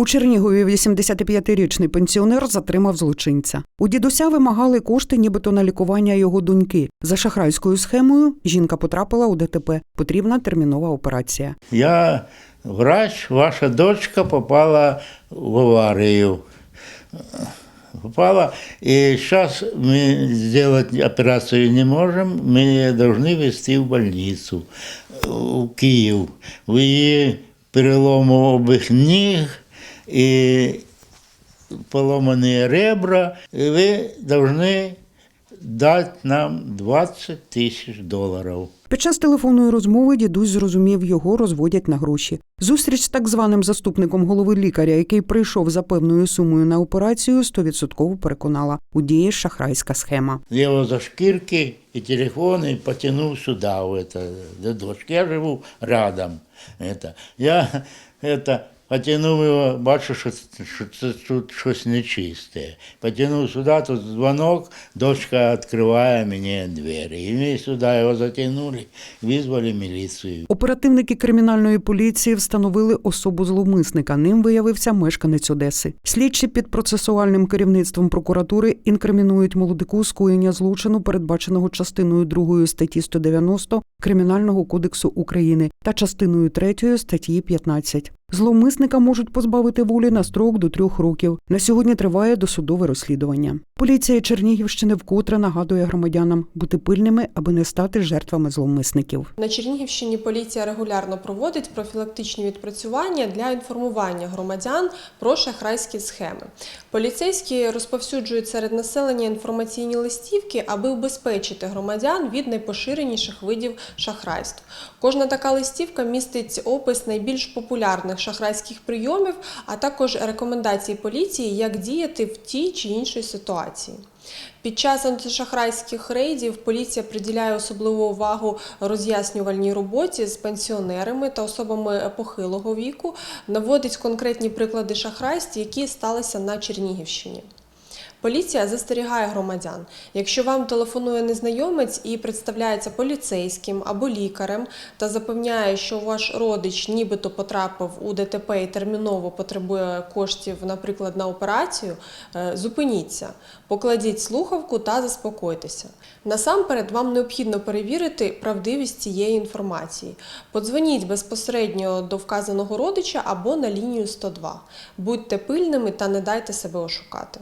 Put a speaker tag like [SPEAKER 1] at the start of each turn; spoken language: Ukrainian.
[SPEAKER 1] У Чернігові 85-річний пенсіонер затримав злочинця. У дідуся вимагали кошти, нібито на лікування його доньки. За шахрайською схемою жінка потрапила у ДТП. Потрібна термінова операція.
[SPEAKER 2] Я врач, ваша дочка попала в аварию. Попала, и сейчас мы сделать операцию не можем, мы ее должны везти в больницу, в Киев. В її перелому обох ніг и поломанные ребра, и вы должны дать нам 20 тысяч долларов.
[SPEAKER 1] Під час телефонної розмови дідусь зрозумів, його розводять на гроші. Зустріч з так званим заступником голови лікаря, який прийшов за певною сумою на операцію, стовідсотково переконала у дії шахрайська схема.
[SPEAKER 2] Я его за шкирки и телефон и потянул сюда, в это, до дочки. Я живу рядом. Это. Я это, потянув його, бачу, що, що це тут щось нечисте. Потянув сюди, тут дзвонок, дочка відкриває мені двері. І ми сюди його затягнули, визвали міліцію.
[SPEAKER 1] Оперативники кримінальної поліції встановили особу зловмисника. Ним виявився мешканець Одеси. Слідчі під процесуальним керівництвом прокуратури інкримінують молодику скоєння злочину, передбаченого частиною 2 статті 190 Кримінального кодексу України та частиною 3 статті 15. Зловмисника можуть позбавити волі на строк до трьох років. На сьогодні триває досудове розслідування. Поліція Чернігівщини вкотре нагадує громадянам бути пильними, аби не стати жертвами зловмисників.
[SPEAKER 3] На Чернігівщині поліція регулярно проводить профілактичні відпрацювання для інформування громадян про шахрайські схеми. Поліцейські розповсюджують серед населення інформаційні листівки, аби убезпечити громадян від найпоширеніших видів шахрайств. Кожна така листівка містить опис найбільш популярних шахрайських прийомів, а також рекомендації поліції, як діяти в тій чи іншій ситуації. Під час антишахрайських рейдів поліція приділяє особливу увагу роз'яснювальній роботі з пенсіонерами та особами похилого віку, наводить конкретні приклади шахрайств, які сталися на Чернігівщині. Поліція застерігає громадян. Якщо вам телефонує незнайомець і представляється поліцейським або лікарем та запевняє, що ваш родич нібито потрапив у ДТП і терміново потребує коштів, наприклад, на операцію, е, зупиніться, покладіть слухавку та заспокойтеся. Насамперед, вам необхідно перевірити правдивість цієї інформації. Подзвоніть безпосередньо до вказаного родича або на лінію 102. Будьте пильними та не дайте себе ошукати.